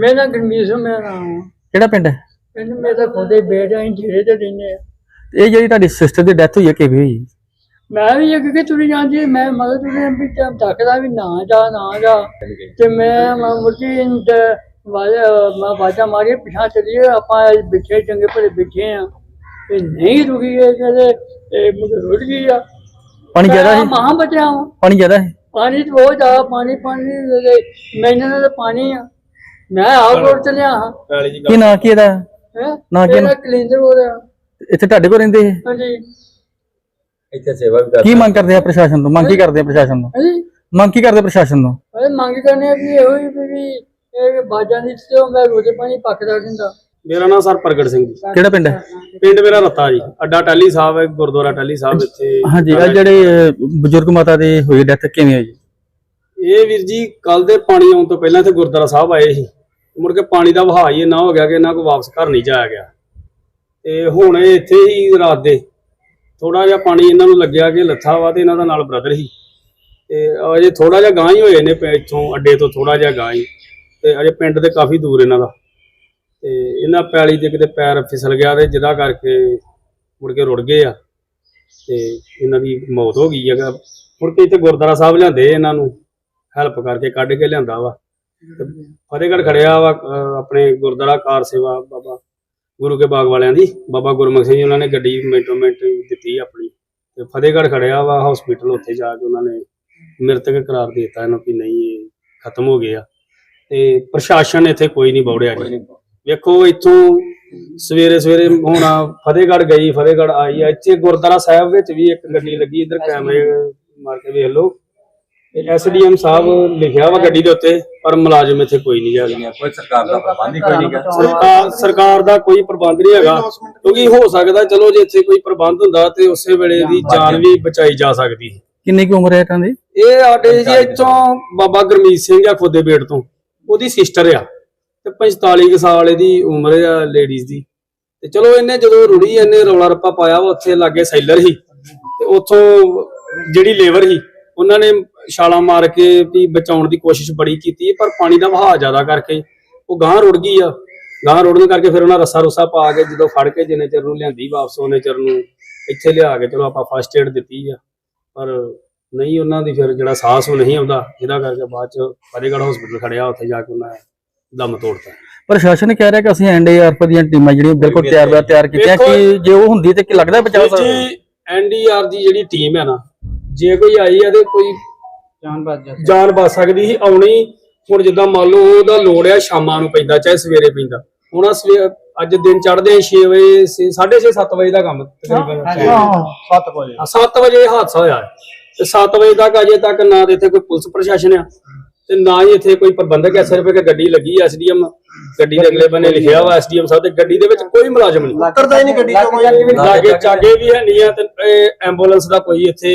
ਮੇਰਾ ਗਰਮੀਤ ਸਿੰਘ ਮੇਰਾ ਨਾਮ ਆ ਕਿਹੜਾ ਪਿੰਡ ਹੈ? ਪਿੰਡ ਮੇਰਾ ਖੁਦੇ ਬੇਟਾ ਹੀ ਜਿਹੜੇ ਤੇ ਰਹਿੰਦੇ ਆ। ਇਹ ਜਿਹੜੀ ਤੁਹਾਡੀ ਸਿਸਟਰ ਦੀ ਡੈਥ ਹੋਈ ਹੈ ਕਿਵੇਂ ਹੋਈ? ਮੈਂ ਵੀ ਅੱਗੇ ਕਿ ਤੁਰੀ ਜਾਂਦੀ ਮੈਂ ਮਗਰ ਤੁਰੀ ਵੀ ਟਾਈਮ ਤੱਕਦਾ ਵੀ ਨਾ ਜਾ ਨਾ ਜਾ। ਤੇ ਮੈਂ ਮੈਂ ਮੁਰਜੀ ਵਾਜਾ ਮੈਂ ਵਾਜਾ ਮਾਰੀ ਪਿਛਾ ਚਲੀਏ ਆਪਾਂ ਅੱਜ ਬਿਠੇ ਚੰਗੇ ਭਲੇ ਬਿਠੇ ਆ। ਤੇ ਨਹੀਂ ਰੁਕੀ ਇਹ ਕਹਿੰਦੇ ਇਹ ਮੁੰਡੇ ਰੁੜ ਗਈ ਆ। ਪਾਣੀ ਜ਼ਿਆਦਾ ਹੈ ਮਹਾਂ ਬਚਿਆ। ਪਾਣੀ ਜ਼ਿਆਦਾ ਹੈ ਪਾਣੀ ਤੇ ਬਹੁਤ ਜ਼ਿਆਦਾ ਪਾਣੀ ਪਾਣੀ ਮੈਨੂੰ ਤਾਂ ਪਾਣੀ ਆ। ਮੈਂ ਆਪ ਰੋਡ ਚਲਿਆ ਹਾਂ। ਕੀ ਨਾਂ ਕੀ ਇਹਦਾ? ਹੈ? ਨਾ ਕੀ ਨਾ- ਕਲੀਨਰ ਹੋ ਰਿਹਾ ਇੱਥੇ ਤੁਹਾਡੇ ਕੋਲ ਰਹਿੰਦੇ ਇਹ? ਹਾਂਜੀ। ਇੱਥੇ ਸੇਵਾ ਵੀ ਕੀ ਮੰਗ ਕਰਦੇ ਆ ਪ੍ਰਸ਼ਾਸਨ ਤੋਂ? ਮੰਗ ਕੀ ਕਰਦੇ ਆ ਪ੍ਰਸ਼ਾਸਨ ਤੋਂ? ਹਾਂਜੀ। ਮੰਗ ਕੀ ਕਰਦੇ ਪ੍ਰਸ਼ਾਸਨ ਤੋਂ? ਅਰੇ ਮੰਗ ਕਰਨੇ ਆ ਵੀ ਇਹੋ ਹੀ ਵੀ ਵੀ ਇਹ ਬਾਜਾਂ ਦੀ ਤੇ ਮੈਂ ਰੋਜ਼ੇ ਪਾਣੀ ਪੱਕਦਾ ਰਹਿੰਦਾ ਮੇਰਾ ਨਾਮ ਸਰ ਪ੍ਰਗਟ ਸਿੰਘ ਜੀ। ਕਿਹੜਾ ਪਿੰਡ ਹੈ? ਪਿੰਡ ਮੇਰਾ ਰੱਤਾ ਜੀ। ਅੱਡਾ ਟਾਲੀ ਸਾਹਿਬ ਹੈ ਗੁਰਦੁਆਰਾ ਟਾਲੀ ਸਾਹਿਬ ਇੱਥੇ। ਹਾਂਜੀ ਆ ਜਿਹੜੇ ਅਹ, ਬਜ਼ੁਰਗ ਮਾਤਾ ਦੇ ਹੋਈ ਡੈਥ ਕਿਵੇਂ ਹੋਈ? ਜੀ ਇਹ ਵੀਰ ਜੀ ਕੱਲ ਦੇ ਪਾਣੀ ਆਉਣ ਤੋਂ ਪਹਿਲਾਂ ਇੱਥੇ ਗੁਰਦੁਆਰਾ ਸਾਹਿਬ ਆਏ ਸੀ। ਮੁੜ ਕੇ ਪਾਣੀ ਦਾ ਵਹਾਅ ਹੀ ਇੰਨਾ ਹੋ ਗਿਆ ਕਿ ਇਹਨਾਂ ਕੋ ਵਾਪਸ ਘਰ ਨਹੀਂ ਜਾਇਆ ਗਿਆ। ਤੇ ਹੁਣ ਇਹ ਇੱਥੇ ਹੀ ਰਾਤ ਦੇ ਥੋੜਾ ਜਿਹਾ ਪਾਣੀ ਇਹਨਾਂ ਨੂੰ ਲੱਗਿਆ ਕਿ ਲੱਥਾ ਵਾ ਤੇ ਇਹਨਾਂ ਦਾ ਨਾਲ ਬ੍ਰਦਰ ਹੀ ਤੇ ਅਜੇ ਥੋੜਾ ਜਿਹਾ ਗਾਂ ਹੀ ਹੋਏ ਨੇ ਪੈ- ਇੱਥੋਂ, ਅੱਡੇ ਤੋਂ ਥੋੜਾ ਜਿਹਾ ਗਾਂ ਹੀ। ਤੇ ਅਜੇ ਪਿੰਡ ਦੇ ਕਾਫੀ ਦੂਰ ਇਹਨਾਂ ਦਾ। ਤੇ ਇਹਨਾਂ ਪੈਲੀ ਦੇ ਕਿਤੇ ਪੈਰ ਫਿਸਲ ਗਿਆ ਤੇ ਜਿਹਦਾ ਕਰਕੇ ਮੁੜ ਕੇ ਰੁੜ ਗਏ ਆ। ਤੇ ਇਹਨਾਂ ਦੀ ਮੌਤ ਹੋ ਗਈ ਹੈਗਾ ਮੁੜ ਕੇ ਇੱਥੇ ਗੁਰਦੁਆਰਾ ਸਾਹਿਬ ਲਿਆਂਦੇ ਇਹਨਾਂ ਨੂੰ। ਹੈਲਪ ਕਰਕੇ ਕੱਢ ਕੇ ਲਿਆਂਦਾ ਵਾ। ਫਤਿਹਗੜ੍ਹ ਖੜਿਆ ਵਾ ਅਹ ਆਪਣੇ ਗੁਰਦੁਆਰਾ ਕਾਰ ਸੇਵਾ ਬਾਬਾ ਗੁਰੂ ਕੇ ਬਾਗ ਵਾਲਿਆਂ ਦੀ। ਬਾਬਾ ਗੁਰਮੁਖ ਸਿੰਘ ਜੀ ਉਹਨਾਂ ਨੇ ਗੱਡੀ ਮਿੰਟੋ ਮਿੰਟ ਦਿੱਤੀ ਆਪਣੀ। ਤੇ ਫਤਿਹਗੜ੍ਹ ਖੜਿਆ ਵਾ ਹਸਪੀਟਲ ਉੱਥੇ ਜਾ ਕੇ ਉਹਨਾਂ ਨੇ ਮ੍ਰਿਤਕ ਕਰਾਰ ਦੇ ਦਿੱਤਾ ਇਹਨੂੰ ਕਿ ਨਹੀਂ ਇਹ ਖਤਮ ਹੋ ਗਿਆ। ਤੇ ਪ੍ਰਸ਼ਾਸਨ ਇੱਥੇ ਕੋਈ ਨਹੀਂ ਬੌੜਿਆ ਜੀ। ਵੇਖੋ ਇੱਥੋਂ ਸਵੇਰੇ ਸਵੇਰੇ ਹੁਣ ਫਤਿਹਗੜ੍ਹ ਗਈ ਫਤਿਹਗੜ੍ਹ ਆਈ ਆ। ਇੱਥੇ ਗੁਰਦੁਆਰਾ ਸਾਹਿਬ ਵਿੱਚ ਵੀ ਇੱਕ ਗੱਡੀ ਲੱਗੀ ਇੱਧਰ ਕੈਮਰੇ ਮਾਰ ਕੇ ਵੇਖ ਲਓ। ਐਸਡੀਐਮ ਸਾਹਿਬ ਲਿਖਿਆ ਵਾ ਗੱਡੀ ਦੇ ਉੱਤੇ। ਪਰ ਮੁਲਾਜ਼ਮ ਇੱਥੇ ਕੋਈ ਨਹੀਂ ਹੈਗਾ। ਕੋਈ ਸਰਕਾਰ ਦਾ ਪ੍ਰਬੰਧ ਹੀ ਕੋਈ ਨਹੀਂ ਗਾ। ਸਰਕਾਰ ਸਰਕਾਰ ਦਾ ਕੋਈ ਪ੍ਰਬੰਧ ਨਹੀਂ ਹੈਗਾ ਕਿਉਂਕਿ ਹੋ ਸਕਦਾ ਚਲੋ ਜੇ ਇੱਥੇ ਕੋਈ ਪ੍ਰਬੰਧ ਹੁੰਦਾ ਤੇ ਉਸੇ ਵੇਲੇ ਦੀ ਜਾਨ ਵੀ ਬਚਾਈ ਜਾ ਸਕਦੀ ਸੀ। ਕਿੰਨੀ ਕੁ ਉਮਰ ਹੈ ਇਹਨਾਂ ਦੀ? ਇਹ ਸਾਡੇ ਜੀ ਇੱਥੋਂ ਬਾਬਾ ਗੁਰਮੀਤ ਸਿੰਘ ਆ ਖੋਦੇ ਬੇੜ ਤੋਂ। ਉਹਦੀ ਸਿਸਟਰ ਆ। ਤੇ 45 ਕੁ ਸਾਲ ਇਹਦੀ ਉਮਰ ਆ ਲੇਡੀਜ਼ ਦੀ। ਤੇ ਚਲੋ ਇਹਨੇ ਜਦੋਂ ਰੁੜੀ ਇਹਨੇ ਰੌਲਾ ਰੱਪਾ ਪਾਇਆ ਉੱਥੇ ਲਾਗੇ ਸੈਲਰ ਸੀ। ਤੇ ਉੱਥੋਂ ਜਿਹੜੀ ਲੇਬਰ ਸੀ ਉਹਨਾਂ ਨੇ ਛਾਲਾਂ ਮਾਰ ਕੇ ਵੀ ਬਚਾਉਣ ਦੀ ਕੋਸ਼ਿਸ਼ ਬੜੀ ਕੀਤੀ ਪਰ ਪਾਣੀ ਦਾ ਵਹਾਅ ਜ਼ਿਆਦਾ ਕਰਕੇ ਉਹ ਗਾਂ ਰੁੜ ਗਈ ਆ। ਗਾਂ ਰੁੜਨ ਕਰਕੇ ਫਿਰ ਉਹਨਾਂ ਰੱਸਾ ਰੁੱਸਾ ਪਾ ਕੇ ਜਦੋਂ ਫੜ ਕੇ ਜਿੰਨੇ ਚਿਰ ਨੂੰ ਲਿਆਂਦੀ ਵਾਪਸ ਉਹਨੇ ਚਿਰ ਨੂੰ ਇੱਥੇ ਲਿਆ ਕੇ ਚਲੋ ਆਪਾਂ ਫਸਟ ਏਡ ਦਿੱਤੀ ਆ। ਪਰ ਨਹੀਂ ਉਹਨਾਂ ਦੀ ਫਿਰ ਜਿਹੜਾ ਸਾਹਸ ਉਹ ਨਹੀਂ ਆਉਂਦਾ ਜਿਹਦਾ ਕਰਕੇ ਬਾਅਦ ਚ ਫਤਿਹਗੜ੍ਹ ਹਸਪੀਟਲ ਖੜਿਆ ਉੱਥੇ ਜਾ ਕੇ ਉਹਨਾਂ ਦਮ ਤੋੜਤਾ। ਪ੍ਰਸ਼ਾਸਨ ਕਹਿ ਰਿਹਾ ਕਿ ਅਸੀਂ ਐਨਡੀਆਰਐਫ ਦੀਆਂ ਟੀਮਾਂ ਜਿਹੜੀਆਂ ਬਿਲਕੁਲ ਤਿਆਰ ਤਿਆਰ ਕੀਤੀਆਂ ਕਿ ਜੇ ਉਹ ਹੁੰਦੀ ਤੇ ਕੀ ਲੱਗਦਾ ਬਚਾ ਸਕਦਾ ਐਨਡੀਆਰ ਦੀ ਜਿਹੜੀ ਟੀਮ ਹੈ ਨਾ ਜੇ ਕੋਈ ਆਈ ਹੈ ਤੇ ਕੋਈ ਜਾਨ ਬਾਜ ਜਾ ਜਾਨ ਬਚ ਸਕਦੀ ਸੀ ਆਉਣੀ ਹੁਣ ਜਿੱਦਾਂ ਮੰਨ ਲਓ ਉਹਦਾ ਲੋੜ ਆ ਸ਼ਾਮਾਂ ਨੂੰ ਪੈਂਦਾ ਚਾਹੇ ਸਵੇਰੇ ਪੈਂਦਾ। ਹੁਣ ਆਹ ਸਵੇ ਅੱਜ ਦਿਨ ਚੜ੍ਹਦੇ 6 ਵਜੇ 6:30 7 ਵਜੇ ਦਾ ਕੰਮ ਤਕਰੀਬਨ 7 ਵਜੇ। 7 ਵਜੇ ਹਾਦਸਾ ਹੋਇਆ। ਤੇ 7 ਵਜੇ ਤੱਕ ਅਜੇ ਤੱਕ ਨਾ ਤੇ ਇੱਥੇ ਕੋਈ ਪੁਲਿਸ ਪ੍ਰਸ਼ਾਸਨ ਆ ਤੇ ਨਾ ਹੀ ਇੱਥੇ ਕੋਈ ਪ੍ਰਬੰਧਕ ਹੈ ਸਿਰਫ ਇੱਕ ਗੱਡੀ ਲੱਗੀ ਐਸਡੀਐਮ ਗੱਡੀ ਦੇ ਅਗਲੇ ਬੰਨੇ ਲਿਖਿਆ ਵਾ ਐਸਡੀਐਮ ਸਾਹਿਬ ਤੇ ਗੱਡੀ ਦੇ ਵਿੱਚ ਕੋਈ ਮੁਲਾਜ਼ਮ ਨਹੀਂ। ਉਤਰਦਾ ਹੀ ਨਹੀਂ ਗੱਡੀ ਚੋਂ ਕੋਈ ਲਾਗੇ ਚਾਗੇ ਵੀ ਹੈ ਨਹੀਂ ਆ ਤੇ ਐਂਬੂਲੈਂਸ ਦਾ ਕੋਈ ਇੱਥੇ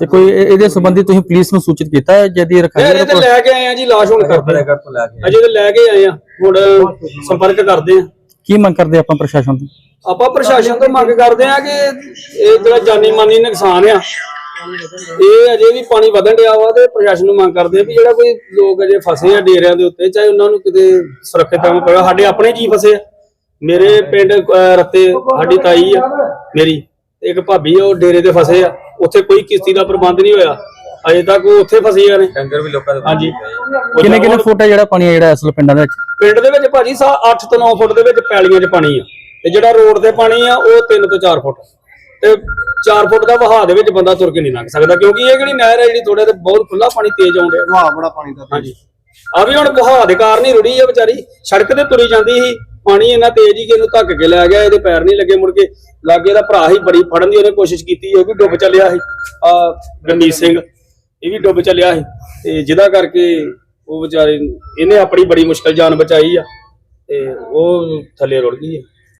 ਤੇ ਕੋਈ ਇਹ- ਇਹਦੇ ਸੰਬੰਧੀ ਤੁਸੀਂ ਪੁਲਿਸ ਨੂੰ ਸੂਚਿਤ ਕੀਤਾ ਹੈ? ਜਦੀ ਰਖਾਈ ਇਹ ਤੇ ਲੈ ਕੇ ਆਏ ਆ ਜੀ ਲਾਸ਼ ਹੁਣ ਕਰਦੇ ਆ। ਤੋਂ ਲੈ ਕੇ ਅਜੇ ਤੇ ਲੈ ਕੇ ਆਏ ਆ ਹੁਣ ਸੰਪਰਕ ਕਰਦੇ ਆ। ਕੀ ਮੰਗ ਕਰਦੇ ਆਪਾਂ ਪ੍ਰਸ਼ਾਸਨ ਤੋਂ? ਆਪਾਂ ਪ੍ਰਸ਼ਾਸਨ ਤੋਂ ਮੰਗ ਕਰਦੇ ਆ ਕਿ ਇਹ ਜਿਹੜਾ ਜਾਨੀ ਮਾਨੀ ਨੁਕਸਾਨ ਆ ਇਹ ਅਜੇ ਵੀ ਪਾਣੀ ਵਧਣ ਡਿਆ ਵਾ ਤੇ ਪ੍ਰਸ਼ਾਸਨ ਨੂੰ ਮੰਗ ਕਰਦੇ ਆ ਵੀ ਜਿਹੜਾ ਕੋਈ ਲੋਕ ਅਜੇ ਫਸੇ ਆ ਡੇਰਿਆਂ ਦੇ ਉੱਤੇ ਚਾਹੇ ਉਹਨਾਂ ਨੂੰ ਕਿਤੇ ਸੁਰੱਖਿਅਤ ਥਾਂ ਪਵੇ ਸਾਡੇ ਆਪਣੇ ਜੀ ਫਸੇ ਆ। ਮੇਰੇ ਪਿੰਡ ਅਹ, ਰੱਤੇ ਸਾਡੀ ਤਾਈ ਆ ਮੇਰੀ ਤੇ ਇੱਕ ਭਾਬੀ ਆ ਉਹ ਡੇਰੇ ਤੇ ਫਸੇ ਆ। ਉੱਥੇ ਕੋਈ ਕਿਸ਼ਤੀ ਦਾ ਪ੍ਰਬੰਧ ਨਹੀਂ ਹੋਇਆ। ਅਜੇ ਤੱਕ ਉਹ ਉੱਥੇ ਫਸੇ ਆ ਨੇ। ਡੰਗਰ ਵੀ ਲੋਕਾਂ ਦੇ ਹਾਂਜੀ। ਕਿੰਨੇ ਕਿੰਨੇ ਫੁੱਟ ਹੈ ਜਿਹੜਾ ਪਾਣੀ ਹੈ ਜਿਹੜਾ ਅਸਲ ਪਿੰਡਾਂ ਦੇ ਵਿੱਚ? ਪਿੰਡ ਦੇ ਵਿੱਚ ਭਾਜੀ ਸਾ 8 ਤੋਂ 9 ਫੁੱਟ ਦੇ ਵਿੱਚ ਪੈਲੀਆਂ 'ਚ ਪਾਣੀ ਆ। ਤੇ ਜਿਹੜਾ ਰੋਡ ਤੇ ਪਾਣੀ ਆ ਉਹ 3 ਤੋਂ 4 ਫੁੱਟ। ਤੇ 4 ਫੁੱਟ ਦਾ ਵਹਾਅ ਦੇ ਵਿੱਚ ਬੰਦਾ ਤੁਰ ਕੇ ਨਹੀਂ ਲੰਘ ਸਕਦਾ ਕਿਉਂਕਿ ਇਹ ਜਿਹੜੀ ਨਹਿਰ ਹੈ ਜਿਹੜੀ ਥੋੜੇ ਤੇ ਬਹੁਤ ਖੁੱਲਾ ਪਾਣੀ ਤੇਜ਼ ਆਉਂਦਾ। ਵਾਹ ਬੜਾ ਪਾਣੀ ਦਾ ਹਾਂਜੀ। ਆ ਵੀ ਹੁਣ ਵਹਾਅ ਦੇ ਕਾਰਨ ਹੀ ਰੁੜੀ ਆ ਵਿਚਾਰੀ। ਸੜਕ ਤੇ ਤੁਰੀ ਜਾਂਦੀ ਸੀ। ਪਾਣੀ ਇੰਨਾ ਤੇਜ਼ ਹੀ ਕਿ ਇਹਨੂੰ ਧੱਕ ਕੇ ਲੈ ਗਿਆ, ਇਹਦੇ ਪੈਰ ਨਹੀਂ ਲੱਗੇ ਮੁੜ ਕੇ। ਲਾਗੇ ਦਾ ਭਰਾ ਹੀ ਬੜੀ ਫੜਨ ਦੀ ਉਹਨੇ ਕੋਸ਼ਿਸ਼ ਕੀਤੀ, ਉਹ ਵੀ ਡੁੱਬ ਚੱਲਿਆ ਸੀ। ਆ ਗਰਮੀਤ ਸਿੰਘ, ਇਹ ਵੀ ਡੁੱਬ ਚੱਲਿਆ ਸੀ। ਤੇ ਜਿਹਦਾ ਕਰਕੇ ਉਹ ਵਿਚਾਰੇ, ਇਹਨੇ ਆਪਣੀ ਬੜੀ ਮੁਸ਼ਕਲ ਜਾਨ ਬਚਾਈ ਆ। ਤੇ ਉਹ ਥੱਲੇ ਰੁੜ ਗਈ ਆ।